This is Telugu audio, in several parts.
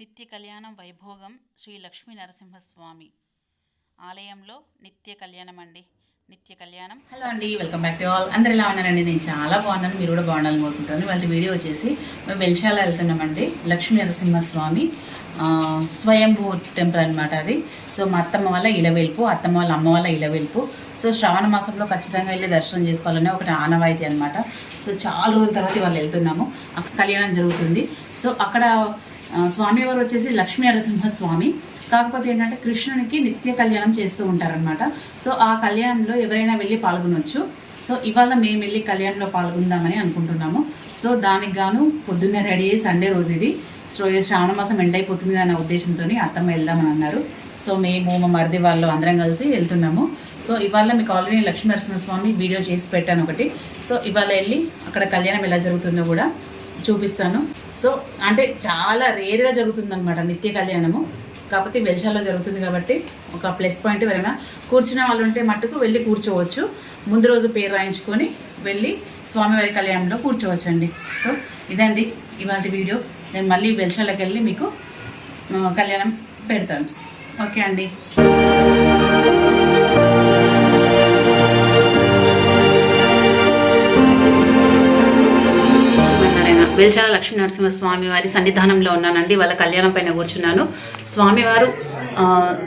నిత్య కళ్యాణం వైభోగం శ్రీ లక్ష్మీ నరసింహస్వామి ఆలయంలో నిత్య కళ్యాణం అండి నిత్య కళ్యాణం. హలో అండి వెల్కమ్ బ్యాక్ టు ఆల్. అందరు ఎలా ఉన్నారండి? నేను చాలా బాగున్నాను. మీరు కూడా బాగుండాలని కోరుకుంటాను వాళ్ళ వీడియో వచ్చేసి మేము వెల్షాల వెళ్తున్నామండి. లక్ష్మీ నరసింహస్వామి స్వయంభూ టెంపుల్ అనమాట అది. సో మా అత్తమ్మ వల్ల ఇలవెల్పు అత్తమ్మ వాళ్ళ అమ్మ వల్ల ఇలవెల్పు. సో శ్రావణ మాసంలో ఖచ్చితంగా వెళ్ళి దర్శనం చేసుకోవాలనే ఒకటి ఆనవాయితీ అనమాట సో చాలా రోజుల తర్వాత వాళ్ళు వెళ్తున్నాము. కళ్యాణం జరుగుతుంది. సో అక్కడ స్వామివారు వచ్చేసి లక్ష్మీ నరసింహ స్వామి కాకపోతే ఏంటంటే కృష్ణునికి నిత్య కళ్యాణం చేస్తూ ఉంటారనమాట సో ఆ కళ్యాణంలో ఎవరైనా వెళ్ళి పాల్గొనవచ్చు సో ఇవాళ మేము వెళ్ళి కళ్యాణంలో పాల్గొందామని అనుకుంటున్నాము. సో దానికి గాను పొద్దున్నే రెడీ అయ్యి సండే రోజు ఇది. సో శ్రావణ మాసం ఎండ్ అయిపోతుంది అనే ఉద్దేశంతో అత్తమ్మ వెళ్దామని అన్నారు. సో మేము మా మరిది వాళ్ళు అందరం కలిసి వెళ్తున్నాము. సో ఇవాళ మీకు ఆల్రెడీ లక్ష్మీ నరసింహస్వామి వీడియో చేసి పెట్టాను ఒకటి. సో ఇవాళ వెళ్ళి అక్కడ కళ్యాణం ఎలా జరుగుతుందో కూడా చూపిస్తాను. సో అంటే చాలా రేర్గా జరుగుతుంది అనమాట నిత్య కళ్యాణము. కాకపోతే వెల్షాలో జరుగుతుంది కాబట్టి ఒక ప్లస్ పాయింట్ ఎవరైనా కూర్చునే వాళ్ళు ఉంటే మట్టుకు వెళ్ళి కూర్చోవచ్చు. ముందు రోజు పేరు రాయించుకొని వెళ్ళి స్వామివారి కళ్యాణంలో కూర్చోవచ్చు అండి సో ఇదండి ఇవాళ వీడియో. నేను మళ్ళీ వెల్షాలోకి వెళ్ళి మీకు కళ్యాణం పెడతాను. ఓకే అండి. వెల్చాల లక్ష్మీ నరసింహస్వామి వారి సన్నిధానంలో ఉన్నానండి. వాళ్ళ కళ్యాణం పైన కూర్చున్నాను. స్వామివారు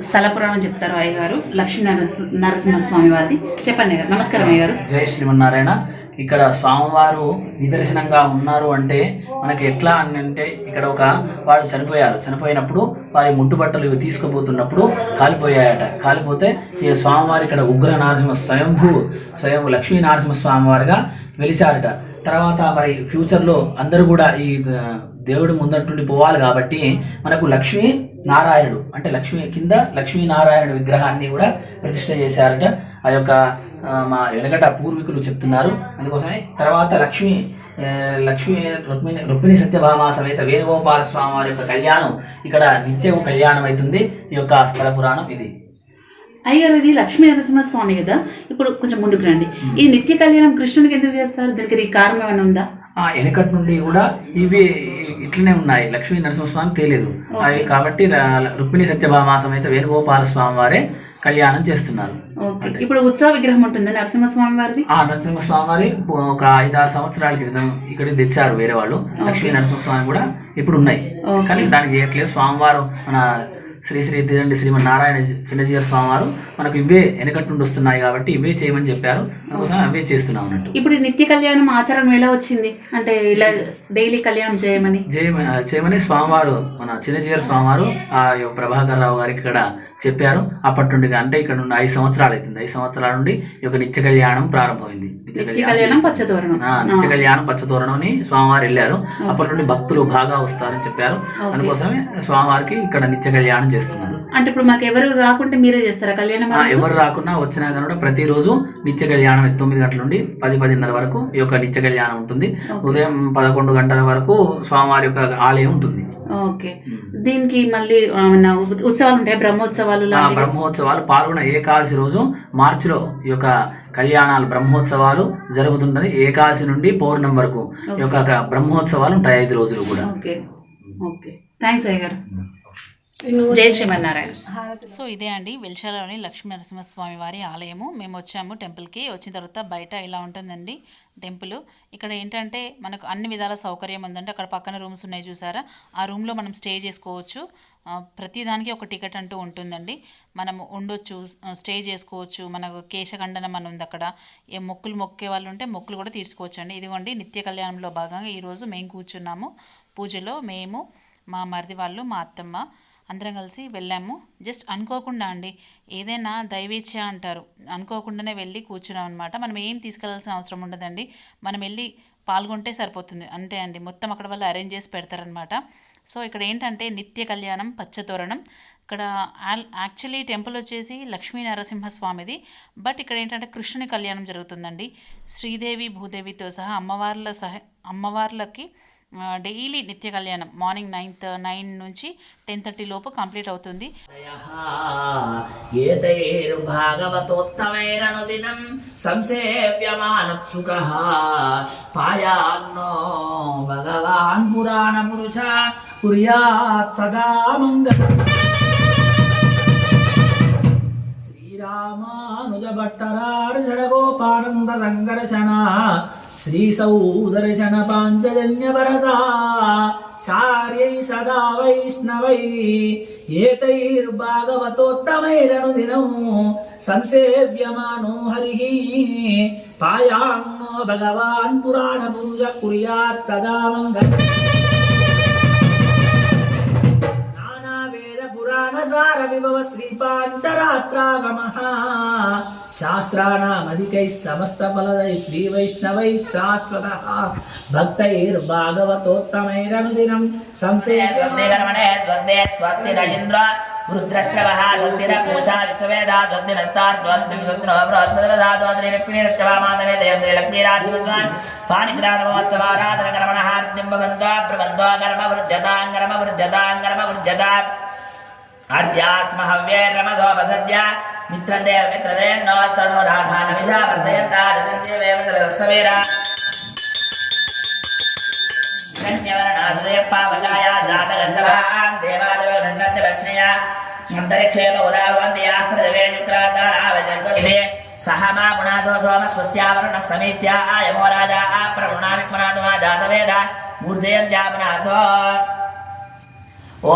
స్థల పురాణం చెప్తారు అయ్యగారు లక్ష్మీ నరసింహస్వామి వారిది. చెప్పండి గారు నమస్కారం అయ్యగారు. జై శ్రీమన్నారాయణ. ఇక్కడ స్వామివారు నిదర్శనంగా ఉన్నారు అంటే మనకి ఎట్లా అని అంటే ఇక్కడ ఒక వాళ్ళు చనిపోయారు. చనిపోయినప్పుడు వారి ముట్టుబట్టలు ఇవి తీసుకుపోతున్నప్పుడు కాలిపోయాయట. కాలిపోతే ఈ స్వామివారు ఇక్కడ ఉగ్ర నరసింహ స్వయంభూ స్వయం లక్ష్మీ నరసింహ స్వామివారిగా వెలిచారట తర్వాత మరి ఫ్యూచర్లో అందరూ కూడా ఈ దేవుడు ముందటి పోవాలి కాబట్టి మనకు లక్ష్మీ నారాయణుడు అంటే లక్ష్మీ కింద లక్ష్మీ నారాయణుడు విగ్రహాన్ని కూడా ప్రతిష్ట చేశారట. ఆ యొక్క మా వెనకట పూర్వీకులు చెప్తున్నారు. అందుకోసమే తర్వాత లక్ష్మి లక్ష్మి లక్ష్మీ రుక్మిణి రుక్మిణి సత్యభామ సమేత వేణుగోపాల స్వామి వారి యొక్క కళ్యాణం ఇక్కడ నిత్యం కళ్యాణం అవుతుంది ఈ యొక్క స్థల పురాణం ఇది. అయ్యగారు ఇది లక్ష్మీ నరసింహస్వామి కదా. ఇప్పుడు కొంచెం ముందుకు రండి. ఈ నిత్య కళ్యాణం కృష్ణునికి ఎందుకు చేస్తారు? దీనికి కారణం ఏమైనా ఉందా? ఆ వెనకటి నుండి కూడా ఇవి ఇట్లనే ఉన్నాయి. లక్ష్మీ నరసింహస్వామి తెలియదు. అవి కాబట్టి రుక్మిణి సత్యభామ సమేత వేణుగోపాల స్వామి వారే కళ్యాణం చేస్తున్నారు. ఇప్పుడు ఉత్సవ విగ్రహం ఉంటుంది నరసింహస్వామి వారిది? ఆ నరసింహస్వామి వారి ఒక ఐదారు సంవత్సరాల క్రితం ఇక్కడ తెచ్చారు వేరే వాళ్ళు. లక్ష్మీ నరసింహస్వామి కూడా ఇప్పుడు ఉన్నాయి. కానీ దానికి చేయట్లేదు స్వామివారు మన శ్రీ శ్రీ తిరండి శ్రీమన్ నారాయణ చిన్నజీవ స్వామివారు మనకు ఇవే వెనకటి నుండి వస్తున్నాయి కాబట్టి ఇవే చేయమని చెప్పారు. అందుకోసం అవే చేస్తున్నాం అన్నట్టు. ఇప్పుడు నిత్య కళ్యాణం ఆచారం ఎలా వచ్చింది? అంటే ఇలా డైలీ కళ్యాణం చేయమని. జయ చేయమని స్వామివారు మన చిన్నజీవ స్వామివారు ఆ ప్రభాకర్ రావు గారికి ఇక్కడ చెప్పారు. అప్పటి నుండి అంటే ఇక్కడ నుండి ఐదు సంవత్సరాలు అవుతుంది. ఐదు సంవత్సరాల నుండి ఈ యొక్క నిత్య కళ్యాణం ప్రారంభమైంది. నిత్య కళ్యాణం పచ్చతోరణం నిత్య కళ్యాణం పచ్చతోరణం అని స్వామివారు వెళ్ళారు. అప్పటి నుండి భక్తులు బాగా వస్తారని చెప్పారు. అందుకోసమే స్వామివారికి ఇక్కడ నిత్య కళ్యాణం చేస్తున్నారు. అంటే ఇప్పుడు మాకు ఎవరు రాకుంటే మీరే చేస్తారా? కళ్యాణం ఎవరు రాకున్నా వచ్చినా కానీ కూడా ప్రతిరోజు నిత్య కళ్యాణం తొమ్మిది గంటల నుండి పది పదిన్నర వరకు ఈ యొక్క నిత్య కళ్యాణం ఉంటుంది. ఉదయం పదకొండు గంటల వరకు స్వామివారి యొక్క ఆలయం ఉంటుంది. ఓకే. దీనికి మళ్ళీ ఉత్సవాలు ఉంటాయి? బ్రహ్మోత్సవాలు బ్రహ్మోత్సవాలు పాల్గొన ఏకాదశి రోజు మార్చిలో ఈ యొక్క కళ్యాణాలు బ్రహ్మోత్సవాలు జరుగుతున్నది ఏకాదశి నుండి పౌర్ణమి వరకు ఈ యొక్క బ్రహ్మోత్సవాలు ఉంటాయి ఐదు రోజులు కూడా. ఓకే. ఓకే. థ్యాంక్స్ అయ్య గారు జై శ్రీమన్నారాయణ. సో ఇదే అండి వెల్షాలోని లక్ష్మీ నరసింహస్వామి వారి ఆలయము. మేము వచ్చాము టెంపుల్కి. వచ్చిన తర్వాత బయట ఇలా ఉంటుందండి టెంపుల్. ఇక్కడ ఏంటంటే మనకు అన్ని విధాల సౌకర్యం ఉందంటే అక్కడ పక్కన రూమ్స్ ఉన్నాయి చూసారా? ఆ రూమ్లో మనం స్టే చేసుకోవచ్చు. ఆ, ప్రతి దానికి ఒక టికెట్ అంటూ ఉంటుందండి. మనం ఉండొచ్చు స్టే చేసుకోవచ్చు. మనకు కేశఖండనం అని ఉంది అక్కడ. ఏ మొక్కులు మొక్కే వాళ్ళు ఉంటే మొక్కులు కూడా తీర్చుకోవచ్చు అండి ఇదిగోండి నిత్య కళ్యాణంలో భాగంగా ఈరోజు మేము కూర్చున్నాము. పూజలో మేము మా మరిది వాళ్ళు మా అత్తమ్మ అందరం కలిసి వెళ్ళాము. జస్ట్ అనుకోకుండా అండి ఏదైనా దైవేచ్ఛ అంటారు. అనుకోకుండానే వెళ్ళి కూర్చున్నాం అనమాట మనం ఏం తీసుకెళ్ళాల్సిన అవసరం ఉండదండి. మనం వెళ్ళి పాల్గొంటే సరిపోతుంది. అంతే అండి. మొత్తం అక్కడ వాళ్ళు అరేంజ్ చేసి పెడతారనమాట సో ఇక్కడ ఏంటంటే నిత్య కళ్యాణం పచ్చతోరణం. ఇక్కడ యాక్చువల్లీ టెంపుల్ వచ్చేసి లక్ష్మీ నరసింహ స్వామిది. బట్ ఇక్కడ ఏంటంటే కృష్ణుని కళ్యాణం జరుగుతుందండి. శ్రీదేవి భూదేవితో సహా అమ్మవార్ల సహ అమ్మవార్లకి డైలీ నిత్య కళ్యాణం. మార్నింగ్ నైన్త్ నైన్ నుంచి టెన్ థర్టీ లోపు కంప్లీట్ అవుతుంది. ఏతైర్భాగవతోత్తమైరనుదినం సంసేవ్యమానత్సుకः పాయాన్నో భగవాన్ పురాణ పురుష కుర్యాత్ సదా మంగళం శ్రీరామానుజ భట్టరార్జడ గోపానంద సంకర్షణ శ్రీ సౌదర్శన పాంచజన్య భరతా చార్యై సదా వైష్ణవై ఏతైర్భాగవతోత్తమైరనుదినం సంసేవ్యమానో హరి పాయాన్నో భగవాన్ పురాణ సార విభవ శాస్త్రానామధికైः సమస్త ఫలదై శ్రీ వైష్ణవై శాశ్వత భక్తైర్భాగవతోత్తమైరనుదినం సంశయమనే ద్వందే స్వర్తిరయింద్ర రుద్రశ్రవः రుద్ధిరపూషా విశ్వవేదా ద్వందినస్తాద్వందినస్తాద్వందినదాద్వందినిరప్పిణిరచ్చవామాదవే దేవేంద్రే లక్ష్మీరాధిపత్వాన్ పానిగ్రాణవోత్సవారాధనకరమణः రుద్ధింబగంగా ప్రబంధో గర్మ వృజ్యతాంగర్మ వృజ్యతాంగర్మ వృజ్యతాం అర్ధ్యాస్మహవ్యేర్నమధోపసద్య మిత్రదేవ మిత్రదేన్నోస్తనో రాధాన విశావర్ధయంతా జతంజేవేమిత్రదస్సవేరా ధన్యవరణాసురేపావకాయ జాతగర్జవాం దేవాదేవ నందంతి లక్ష్మయ అంతరిక్షేమ ఉదాభవంతి యాః పృథివే యుక్రాదానావజగ్గే సహ మా గుణాదో సోమ స్వస్యావరణ సమీత్యా ఆయమో రాజా ప్రగుణామి పునాదు మా జాతవేద మూర్ధేర్జాపునాథో ఓ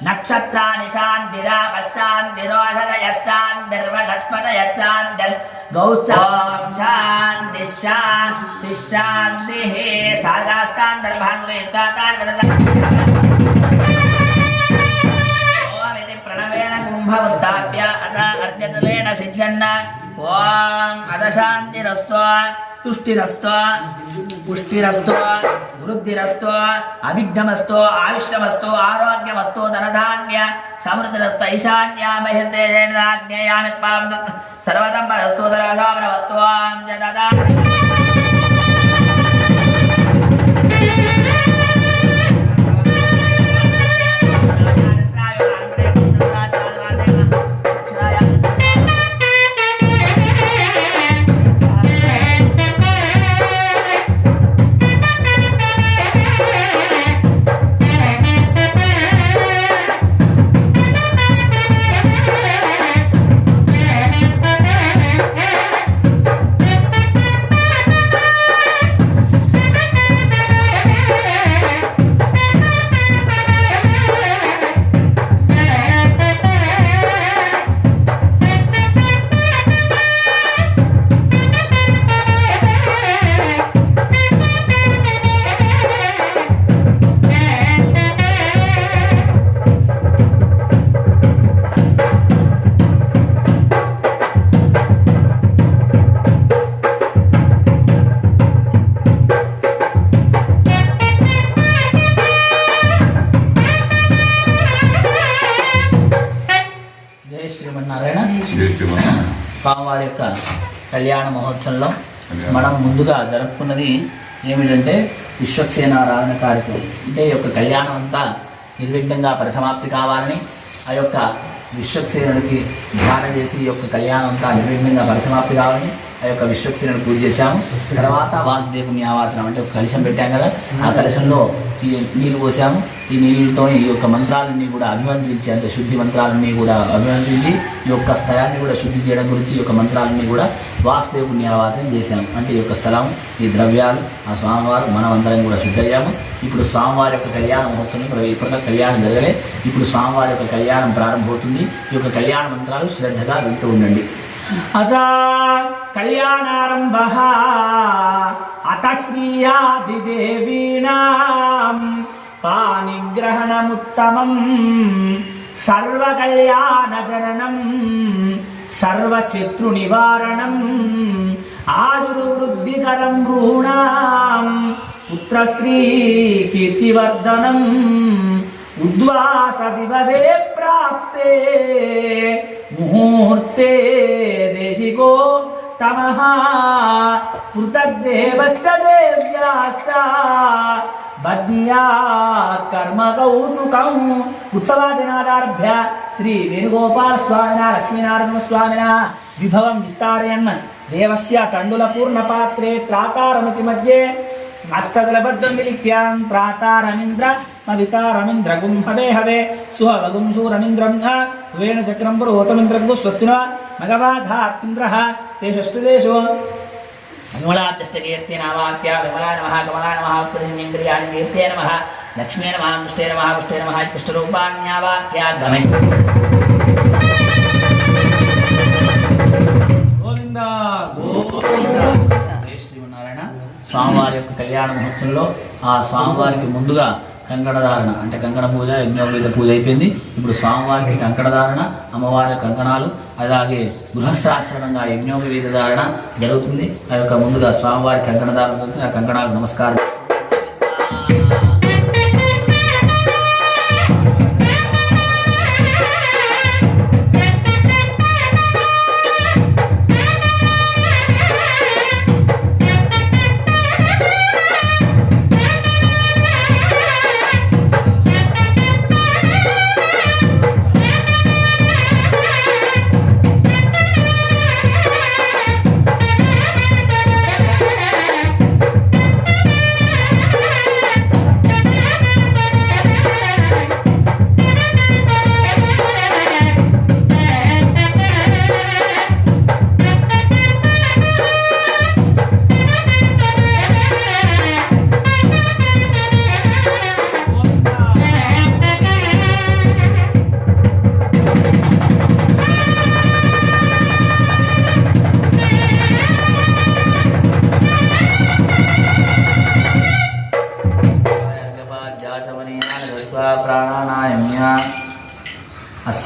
దిశ శాంతిరగ్నిశ్చాంతిర్వాయుశ్చాంతిరాదిత్యశ్చాంతర చంద్రమాజాంతర శాంతి శాంతి శాంతి సాగాస్తాంతర్భాంగులేతాతార్గత ఓమితి ప్రణవేన కుంభముద్దాప్య అత అర్ఘ్యతులేన సిద్ధన్న ఓం అత శాంతిరస్తో తుష్టిరస్తో పుష్టిరస్తో వృద్ధిరస్తో అవిఘ్నమస్తో ఆయుష్యమస్తో ఆరోగ్యమస్తో ధనధాన్య సమృద్ధిరస్తో ఈశాన్యామహితే జయనాజ్ఞయామి త్వాం యొక్క కళ్యాణ మహోత్సవంలో మనం ముందుగా జరుపుకున్నది ఏమిటంటే విశ్వక్సేనారాధన కార్యక్రమం. అంటే ఈ యొక్క కళ్యాణం అంతా నిర్విఘ్నంగా పరిసమాప్తి కావాలని ఆ యొక్క విశ్వక్సేనుడికి ధ్యాన చేసి ఈ యొక్క కళ్యాణం అంతా నిర్విఘ్నంగా పరిసమాప్తి కావాలని ఆ యొక్క విశ్వక్సేనుడు పూజ చేశాము. తర్వాత వాసుదేవుని ఆవాసనం అంటే ఒక కలశం పెట్టాం కదా ఆ కలశంలో ఈ నీళ్ళు పోసాము. ఈ నీళ్ళతో ఈ యొక్క మంత్రాలన్నీ కూడా అభిమంత్రించి అంటే శుద్ధి మంత్రాలన్నీ కూడా అభిమంత్రించి ఈ యొక్క స్థలాన్ని కూడా శుద్ధి చేయడం గురించి ఈ యొక్క మంత్రాలన్నీ కూడా వాసుదేవుని ఆవాసనం చేశాము. అంటే ఈ యొక్క స్థలం ఈ ద్రవ్యాలు ఆ స్వామివారు మనమందరం కూడా శుద్ధయ్యాము. ఇప్పుడు స్వామివారి యొక్క కళ్యాణ మహోత్సవం ఇప్పుడు ఇప్పటికే కళ్యాణం జరగలే. ఇప్పుడు స్వామివారి యొక్క కళ్యాణం ప్రారంభమవుతుంది. ఈ యొక్క కళ్యాణ మంత్రాలు శ్రద్ధగా వింటూ ఉండండి. అత కళ్యాణారంభ అత శ్రీయాదిదేవీనాం పానిగ్రహణముత్తమం సర్వకళ్యాణజననం సర్వశత్రు నివారణం ఆయుర్వృద్ధికరం భ్రూణాం పుత్రస్త్రీ కీర్తివర్ధనం ఉద్వాస దివసే ప్రాప్తే ముహూర్తే దేశికో తమః పృథగ్దేవస్య దేవ్యాస్త బద్యా కర్మ కౌతుకం ఉత్సవాదినాదారభ్య శ్రీ వేణుగోపాల స్వామిన లక్ష్మీనారాయణ స్వామిన విభవం విస్తారయన్ దేవస్య తండుల పూర్ణ పాత్రే త్రాకారమితి మధ్యే అష్టదలబద్ధం విలిఖ్యాం త్రాతారమింద్ర మవితారమింద్రగుం హవే హవే సుహవగుం శూరమింద్రం వేణుచక్రం పురోతమింద్రగు స్వస్తిన. మగవాధాత్మింద్ర. తేషష్టుదేశో మంగళాదృష్టకీర్తి నామాఖ్య విమలా నమ కమలా నమ పురింద్రియాన్ని కీర్తే నమ. లక్ష్మీ నమ దుష్టే నమ పుష్టే నమ ఇష్టరూపాణ్యావాఖ్యా గమే గోవింద గోవింద. శ్రీ శ్రీమన్నారాయణ. స్వామివారి యొక్క కళ్యాణ మహోత్సవంలో ఆ స్వామివారికి ముందుగా కంకణధారణ. అంటే కంకణ పూజ యజ్ఞోపేత పూజ అయిపోయింది. ఇప్పుడు స్వామివారికి కంకణధారణ అమ్మవారి కంకణాలు అలాగే గృహస్థాశ్రమంగా యజ్ఞోపవేద ధారణ జరుగుతుంది. ఆ యొక్క ముందుగా స్వామివారి కంకణధారణ జరుగుతుంది ఆ కంకణాలు నమస్కారం.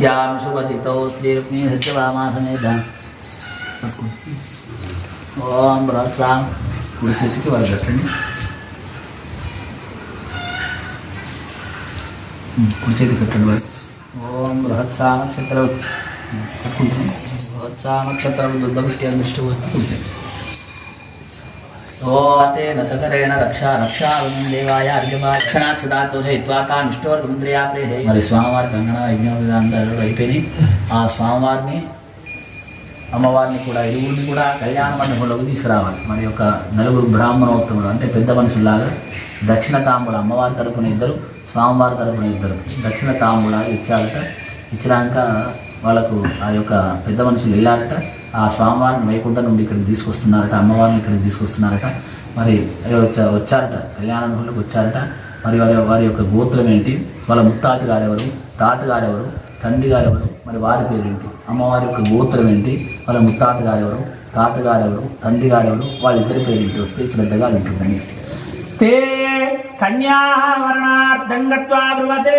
అస్యాం శుభతితో శ్రీరుక్మీ సత్యభామాసమేత ఓం బృహత్సాం కుడి చేతికి వాళ్ళు పెట్టండి ఉమ్, కుడి చేతికి పెట్టండి వాళ్ళు ఓం బృహత్సామక్షత్ర పట్టుకుంటాం బృహత్సామక్షత్ర దుర్దృష్టి అందృష్టి కుడి చేతి ఓతేన రక్ష రక్షా దేవాయ అర్ఘ్యమాక్షణాక్షదాతోషయిత్వా తానిష్టోర్గుంద్రియా ప్రేహే మరి స్వామివారి కంగణ యజ్ఞ విధానాలు అయిపోయినాయి ఆ స్వామివారిని అమ్మవారిని కూడా ఇరువురిని కూడా కళ్యాణ మండపంలోకి తీసుకురావాలి మరి యొక్క నలుగురు బ్రాహ్మణోత్తములు అంటే పెద్ద మనుషుల్లాగా దక్షిణ తాంబూల అమ్మవారి తరపున ఇద్దరు స్వామివారి తరపున ఇద్దరు. దక్షిణ తాంబూలాలు ఇచ్చారట. ఇచ్చినాక వాళ్ళకు ఆ యొక్క పెద్ద మనుషులు వెళ్ళారట. ఆ స్వామివారిని వైకుంఠ నుండి ఇక్కడికి తీసుకొస్తున్నారట అమ్మవారిని ఇక్కడికి తీసుకొస్తున్నారట. మరి వచ్చా వచ్చారట. కళ్యాణ వచ్చారట. మరి వారి వారి యొక్క గోత్రం ఏంటి? వాళ్ళ ముత్తాత గారెవరు? తాతగారు ఎవరు తండ్రి గారు ఎవరు మరి వారి పేరు అమ్మవారి యొక్క గోత్రం ఏంటి? వాళ్ళ ముత్తాత గారెవరు? ఎవరు తండ్రి గారు ఎవరు వాళ్ళిద్దరి పేరేంటి? వస్తే శ్రద్ధగా వింటుందని. తే కన్యావర్ణార్థం గత్వా బ్రువతే.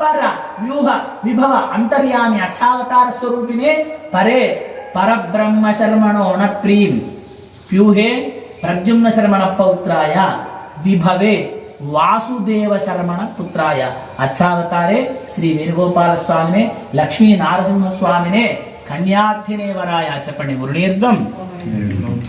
పర వ్యూహ విభవ అంతర్యామి అక్షావతార స్వరూపిణే పరే పరబ్రహ్మ శర్మణో నత్రీం వ్యూహే ప్రద్యుమ్న శర్మణ పౌత్రాయ విభవే వాసుదేవ శర్మణ పుత్రాయ. అచ్చావతారే శ్రీ వేణుగోపాల స్వామినే లక్ష్మీ నారసింహ స్వామినే కన్యార్థినే చెప్పండి మురుణీర్థం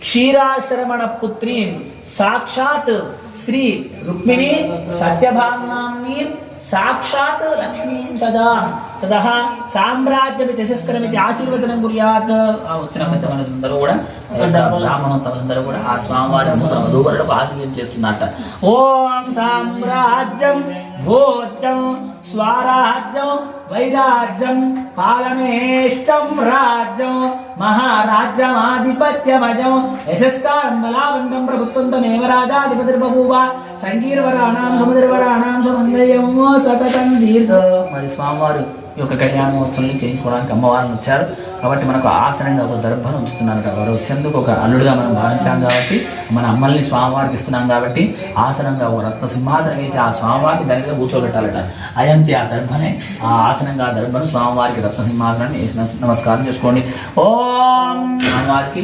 క్షీరాశ్రమణ పుత్రీ సాక్షాత్ శ్రీ రుక్మిణి సత్యభామాన్ని సాక్షాత్ లక్ష్మీం సదా. తదహ సామ్రాజ్యమి తిరస్కరమితి ఆశీర్వచనం కుర్యాత్. ఆ వచ్చిన పెద్దమందరూ కూడా బ్రాహ్మణోత్తములందరూ కూడా ఆ స్వామివారి నూతన వధూవరులకు ఆశీర్వదం చేస్తున్నారట ఓం సామ్రాజ్యం భోజం స్వరాజ్యం వైరాజ్యం పాలమేష్టం రాజ్యం మహారాజ్యమాధిపత్యమజం యశస్కారం బలావంతం ప్రభుత్వం తమేవ రాజాధిపతిర్బభూవ. సంగీర్వరాణాం సముద్రవరాణాం సమన్వయం సతతం దీర్ఘ. మరి స్వామివారు ఈ యొక్క కళ్యాణోత్సవం చేయించుకోవడానికి అమ్మవారిని వచ్చారు కాబట్టి మనకు ఆసనంగా ఒక దర్భను ఉంచుతున్నారట వారు వచ్చేందుకు ఒక అల్లుడుగా మనం భావించాం కాబట్టి మన అమ్మల్ని స్వామివారికి ఇస్తున్నాం కాబట్టి ఆసనంగా ఒక రత్న సింహాసనం అయితే ఆ స్వామివారికి దాని మీద కూర్చోబెట్టాలట. అయంతి ఆ దర్భనే ఆ ఆసనంగా ఆ దర్భను స్వామివారికి రత్న సింహాసనాన్ని నమస్కారం చేసుకోండి. ఓం! స్వామివారికి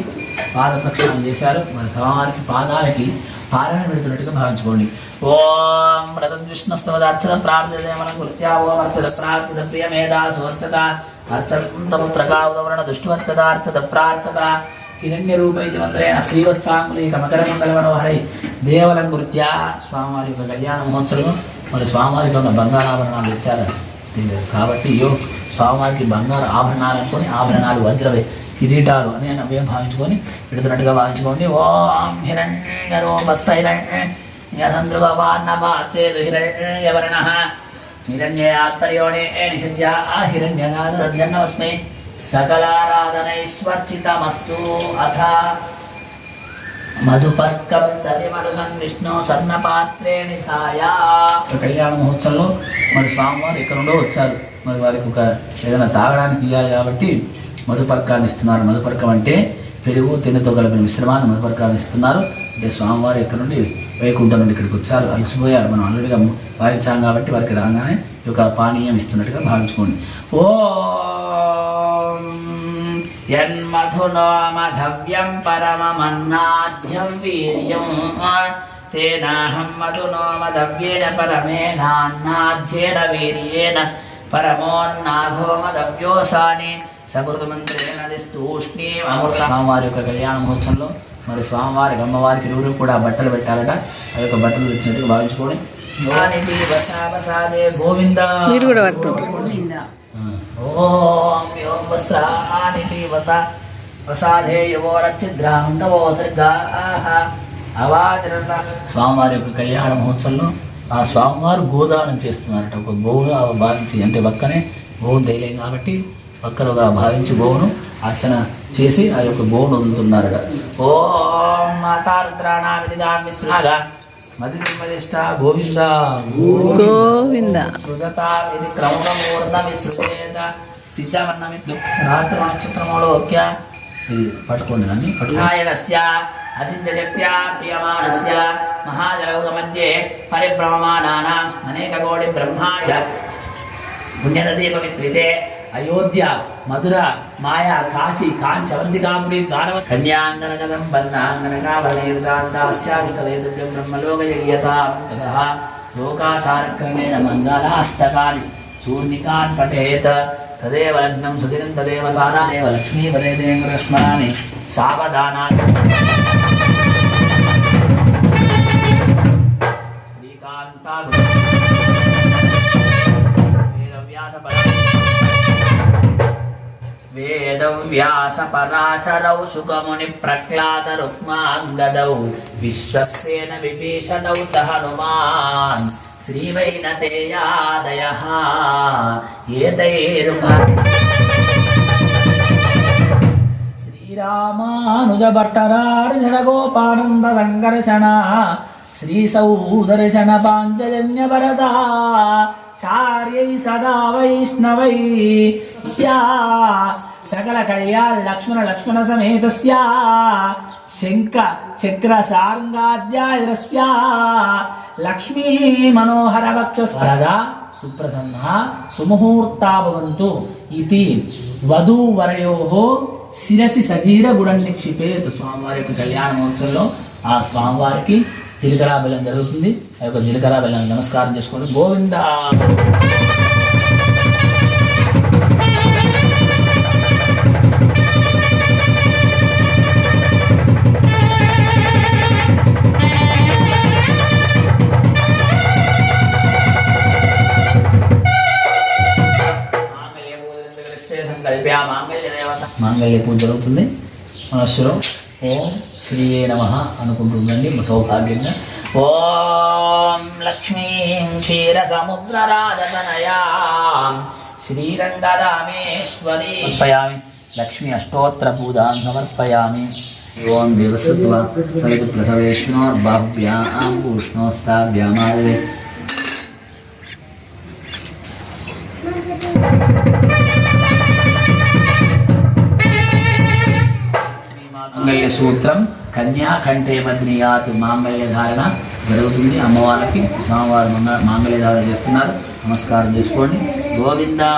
పాద ప్రక్షాళన చేశారు. మన స్వామివారికి పాదాలకి పాలన పెడుతున్నట్టుగా భావించుకోండి. ఓం! రథం విష్ణుస్తవదార్చన ప్రార్థన మనం కృత్యా ఓం అర్చద ప్రార్థన ప్రియమేధా సువర్చత సువర్చత అర్చంతపుత్రకావరణ దుష్టువర్చదార్చద ప్రార్థత హిరణ్య రూపైతి మంత్రేణ శ్రీవత్సాంగులేక కమకర మండల మనోహరై దేవలం కృత్యా స్వామివారి యొక్క కళ్యాణ మహోత్సవం మరి స్వామివారికి ఉన్న బంగారాభరణాలు ఇచ్చారు. కాబట్టి యో స్వామివారికి బంగారు ఆభరణాలు అనుకొని ఆభరణాలు వజ్రవే కిరీటాలు అని నవ్యం భావించుకొని పెడుతున్నట్టుగా భావించుకోండి. ఓం హిరణ్యరోమస్తైరణ్యేదు హిరణ్యవర్ణ హిరణ్యాత్పర్యోణే నిషిద్యా హిరణ్యనాథన్నమస్మై సకలారాధనైస్వర్చితమస్తు అథ మధుపర్కం తదిమరుగన్ విష్ణు సన్నపాత్రే నిధాయ కళ్యాణ మహోత్సవంలో మరి స్వామివారు ఇక్కడ నుండో వచ్చారు. మరి వారికి ఒక ఏదైనా తాగడానికి ఇవ్వాలి కాబట్టి మధుపర్కాన్ని ఇస్తున్నారు. మధుపర్కం అంటే పెరుగు తిన్నతో కలిపిన మిశ్రమాన్ని మధుపర్కాన్ని ఇస్తున్నారు. అంటే స్వామివారు ఇక్కడ నుండి వైకుంఠం నుండి ఇక్కడికి వచ్చారు. అలసిపోయారు. మనం ఆల్రెడీగా భావించాం కాబట్టి వారికి రాగానే ఈ యొక్క పానీయం ఇస్తున్నట్టుగా భావించుకోండి. ఓ యన్మధునోమధవ్యం పరమమన్నాధ్యం వీర్యం. తేనాహం మధునోమధవ్యేన పరమేనాన్నాధ్యేన వీర్యేన పరమోన్నాథోమధవ్యోసాని సకృతమంత్రేణ దిస్తూష్ణీ అమృత వారి యొక్క కళ్యాణ మహోత్సవంలో మరి స్వామివారికి అమ్మవారికి ఇరువురు కూడా బట్టలు పెట్టాలట. ఆ యొక్క బట్టలు మీరు కూడా ఓం యోం వస్త్రాణి పిబత ప్రసాదే స్వామివారి యొక్క కళ్యాణ మహోత్సవంలో ఆ స్వామివారు గోదానం చేస్తున్నారట. ఒక గోవుగా భావించి అంటే పక్కనే గోవు తేలేం కాబట్టి పక్కనుగా భావించి గోవును అర్చన చేసి ఆ యొక్క గోవును వదులుతున్నారట. ఓం మది నిర్మదిష్ట గోవింద. గోవింద. సృజత ఇది క్రమణమూర్ణ విసృజేత సిద్ధమన్నమిద్దు రాత్రి నక్షత్రములో ఒక్య ఇది పట్టుకోండి దాన్ని పట్టుకున్నాయనస్య అచింత్య ప్రియమానస్య మహాజలౌక మధ్యే పరిభ్రమమానానాం. అనేక కోటి బ్రహ్మాయ. పుణ్యనదీ పవిత్రితే అయోధ్య మధుర మాయా కాశీ కాంచవంతికాపురి ద్వారవ కన్యాంగన గదం బంధాంగన కావలైర్దాస్యాష్టవేదుల్యం బ్రహ్మలోకయజ్ఞతాం లోకాసారక్రమేణ మంగళాష్టకాని చూర్ణికాన్ పఠేత తదేవ లగ్నం సుదినం తదేవ తారాదేవ లక్ష్మీపదేంద్రస్మరాన్ని సావధానాన్ని శ్రీకాంతా వేదం వ్యాస పరాశరౌ సుఖముని ప్రహ్లాద రుక్మాంగదౌ విశ్వసేన విభీషణౌ చ హనుమాన్ శ్రీవైనతేయాదయ ఏతైర్మ శ్రీరామానుజ భట్టరార్జన గోపానంద సంకర్షణ శ్రీ సౌదర్శన పాంచజన్య వరదా చార్యై సదా వైష్ణవై స్యా సకల కళ్యాణ లక్ష్మణ లక్ష్మణ సమేతస్య శంఖ చక్ర శార్ంగాధ్యాయస్య లక్ష్మీ మనోహర వక్షస్పరద సుప్రసన్న సుముహూర్తా భవంతు ఇది వధూవరయో శిరసి సజీర గుడం నిక్షిపేత్ స్వామివారి యొక్క కళ్యాణ మహోత్సవంలో. ఆ స్వామివారికి జీలకర్ర బెల్లం జరుగుతుంది. ఆ యొక్క జీలకర్ర బెల్లం నమస్కారం చేసుకోండి. గోవింద! మాంగళ్య పూజ జరుగుతుంది మనస్సులో ఓం శ్రీ నమ అనుకుంటుందండి సౌభాగ్యంగా. ఓం లక్ష్మీం క్షీర సముద్ర శ్రీరంగరామేశ్వరి. సమర్పయామి లక్ష్మీ అష్టోత్తర పూజాన్ సమర్పయామి. ఓం దేవసత్వ సవిత ప్రసవేష్ణోర్భాభ్యాం పూష్ణోస్తాభ్యామాదే కన్యా కంటే బద్నియాత్ మాంగళ్య ధారణ జరుగుతుంది. అమ్మవారికి స్వామివారు మంగ- మాంగళ్య ధారణ చేస్తున్నారు. నమస్కారం చేసుకోండి. గోవిందా!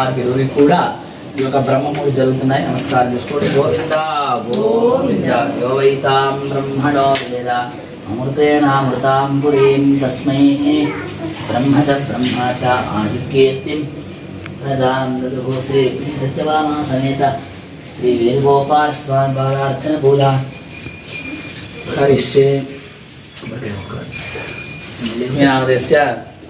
అమ్మవారికి ఇరువురికి కూడా ఈ యొక్క బ్రహ్మముడి జరుగుతున్నాయి. నమస్కారం చేసుకోండి. గోవింద గోవింద యోవైతాం బ్రహ్మణో వేద అమృతేనామృతాం పురీం తస్మై. బ్రహ్మ చ బ్రహ్మ చ ఆదిత్యేత్తిం ప్రజాం దదుః శ్రీ సత్యభామా సమేత శ్రీ వేణుగోపాల స్వామి పాదార్చన పూజ. కరిష్యే లక్ష్మీనామదేశ్య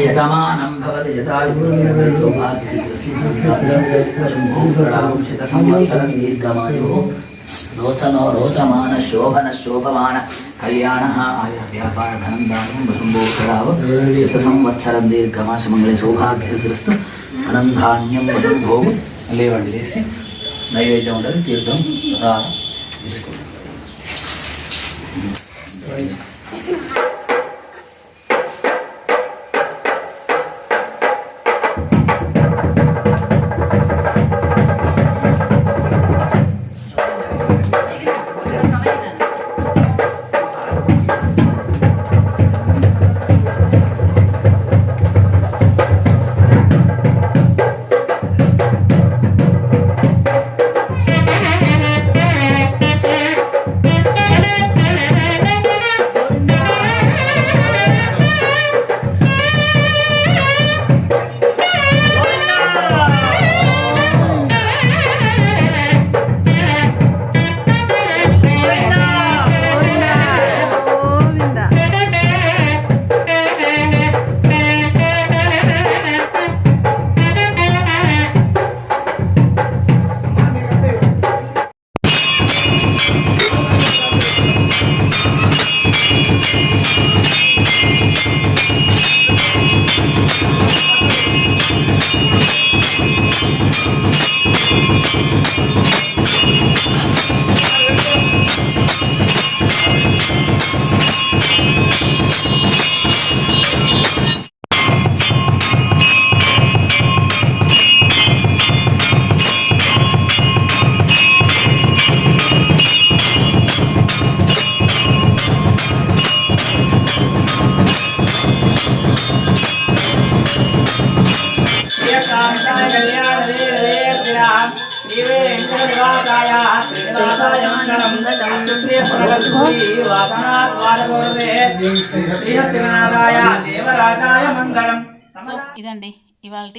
శతమానం భవతి శతాయు సౌభాగ్యసిద్ధిశత సంవత్సరం దీర్ఘమాయు రోచనో రోచమాన శోభన శోభమాన కళ్యాణ ఆయ వ్యాపార ధనం దానం వశుంభోక్షరావ శత సంవత్సరం దీర్ఘమాస మంగళ సౌభాగ్యసిద్ధిస్తూ అనంధాన్యం వదం భోగు లేవండి లేసి నైవేద్యం ఉంటుంది తీర్థం ప్రసాదం సో ఇదండి. ఇవాళ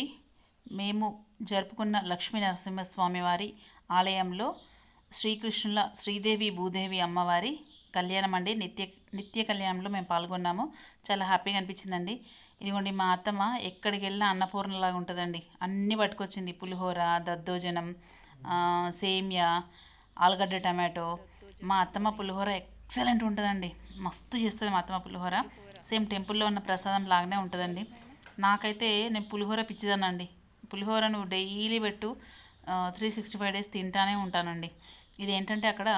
మేము జరుపుకున్న లక్ష్మీ నరసింహస్వామి వారి ఆలయంలో శ్రీకృష్ణుల శ్రీదేవి భూదేవి అమ్మవారి కళ్యాణం అండి. నిత్య నిత్య కళ్యాణంలో మేము పాల్గొన్నాము. చాలా హ్యాపీగా అనిపించిందండి. ఇదిగోండి మా అత్తమ్మ ఎక్కడికి వెళ్ళినా అన్నపూర్ణలాగా ఉంటుందండి. అన్నీ పట్టుకొచ్చింది. పులిహోర దద్దోజనం ఆ, సేమియా ఆలుగడ్డ టమాటో. మా అత్తమ్మ పులిహోర ఎక్సలెంట్ ఉంటుందండి. మస్తు చేస్తుంది మా అత్తమ్మ పులిహోర. సేమ్ టెంపుల్లో ఉన్న ప్రసాదం లాగానే ఉంటుందండి. నాకైతే నేను పులిహోర పిచ్చిదానండి పులిహోర నువ్వు డైలీ పెట్టు త్రీ సిక్స్టీ ఫైవ్ డేస్ తింటానే ఉంటానండి. ఇది ఏంటంటే అక్కడ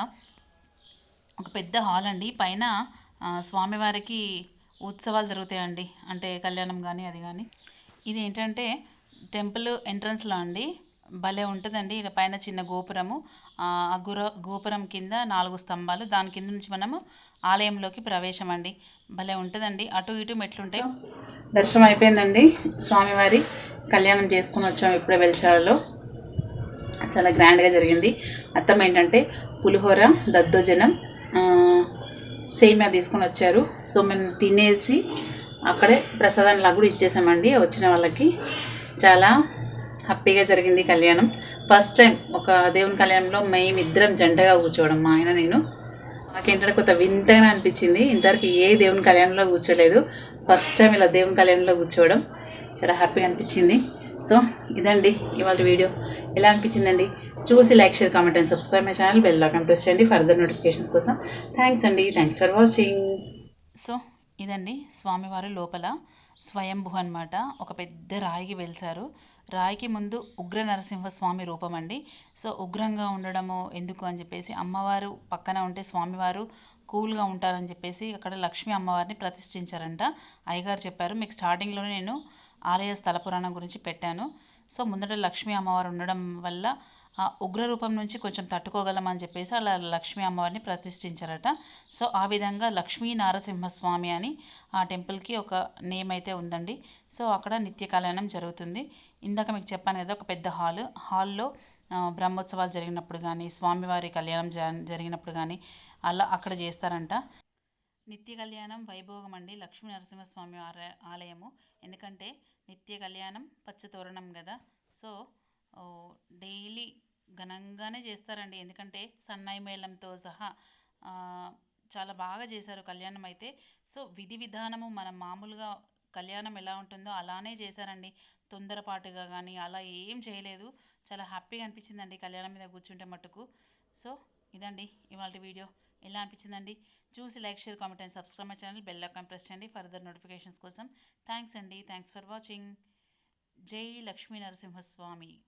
ఒక పెద్ద హాల్ అండి పైన స్వామివారికి ఉత్సవాలు జరుగుతాయండి. అంటే కళ్యాణం కానీ అది కానీ ఇది ఏంటంటే టెంపుల్ ఎంట్రన్స్లో అండి. భలే ఉంటుందండి. ఇలా పైన చిన్న గోపురము. ఆ గుర గోపురం కింద నాలుగు స్తంభాలు. దాని కింద నుంచి మనము ఆలయంలోకి ప్రవేశం అండి భలే ఉంటుందండి. అటు ఇటు మెట్లుంటాయి. దర్శనం అయిపోయిందండి. స్వామివారి కళ్యాణం చేసుకుని వచ్చాం ఇప్పుడే వెలిశాలలో. చాలా గ్రాండ్గా జరిగింది. అర్థం ఏంటంటే పులిహోర దద్దోజనం సేమియా తీసుకొని వచ్చారు. సో మేము తినేసి అక్కడే ప్రసాదంలా కూడా ఇచ్చేసామండి. వచ్చిన వాళ్ళకి చాలా హ్యాపీగా జరిగింది కళ్యాణం. ఫస్ట్ టైం ఒక దేవుని కళ్యాణంలో మేము ఇద్దరం జంటగా కూర్చోవడం మా ఆయన నేను. మాకేంటంటే కొంత వింతగా అనిపించింది. ఇంతవరకు ఏ దేవుని కళ్యాణంలో కూర్చోలేదు. ఫస్ట్ టైం ఇలా దేవుని కళ్యాణంలో కూర్చోవడం చాలా హ్యాపీగా అనిపించింది. సో ఇదండి ఇవాళ వీడియో. ఎలా అనిపించిందండి? చూసి like share comment and subscribe my channel. Bell icon press చేయండి ఫర్దర్ నోటిఫికేషన్స్ కోసం. థ్యాంక్స్ అండి. థ్యాంక్స్ ఫర్ వాచింగ్ సో ఇదండి స్వామివారు లోపల స్వయంభు అన్నమాట. ఒక పెద్ద రాయికి వెలిసారు. రాయికి ముందు ఉగ్ర నరసింహ స్వామి రూపం అండి సో ఉగ్రంగా ఉండడము ఎందుకు అని చెప్పేసి అమ్మవారు పక్కన ఉంటే స్వామివారు కూల్గా ఉంటారని చెప్పేసి అక్కడ లక్ష్మీ అమ్మవారిని ప్రతిష్ఠించారంట. అయ్యగారు చెప్పారు మీకు స్టార్టింగ్లోనే నేను ఆలయ స్థల పురాణం గురించి పెట్టాను. సో ముందట లక్ష్మీ అమ్మవారు ఉండడం వల్ల ఆ ఉగ్ర రూపం నుంచి కొంచెం తట్టుకోగలమని చెప్పేసి అలా లక్ష్మీ అమ్మవారిని ప్రతిష్ఠించారట. సో ఆ విధంగా లక్ష్మీ నారసింహస్వామి అని ఆ టెంపుల్కి ఒక నేమ్ అయితే ఉందండి. సో అక్కడ నిత్య కళ్యాణం జరుగుతుంది. ఇందాక మీకు చెప్పాను కదా ఒక పెద్ద హాల్. హాల్లో బ్రహ్మోత్సవాలు జరిగినప్పుడు కానీ స్వామివారి కళ్యాణం జ- జరిగినప్పుడు కానీ అలా అక్కడ చేస్తారంట. నిత్య కళ్యాణం వైభోగం అండి. లక్ష్మీ నరసింహస్వామి ఆలయము. ఎందుకంటే నిత్య కళ్యాణం పచ్చతోరణం కదా. సో డైలీ ఘనంగానే చేస్తారండి. ఎందుకంటే సన్నాయి మేళంతో సహా చాలా బాగా చేశారు కళ్యాణం అయితే. సో విధి విధానము మనం మామూలుగా కళ్యాణం ఎలా ఉంటుందో అలానే చేశారండి. తొందరపాటుగా కానీ అలా ఏం చేయలేదు. చాలా హ్యాపీగా అనిపించిందండి కళ్యాణం మీద కూర్చుంటే మట్టుకు. సో ఇదండి ఇవాళ వీడియో. ఎలా అనిపించిందండి? చూసి like share comment and subscribe my channel bell icon press చేయండి ఫర్దర్ నోటిఫికేషన్స్ కోసం. థ్యాంక్స్ అండి. Thanks for watching. జై లక్ష్మీ నరసింహస్వామి.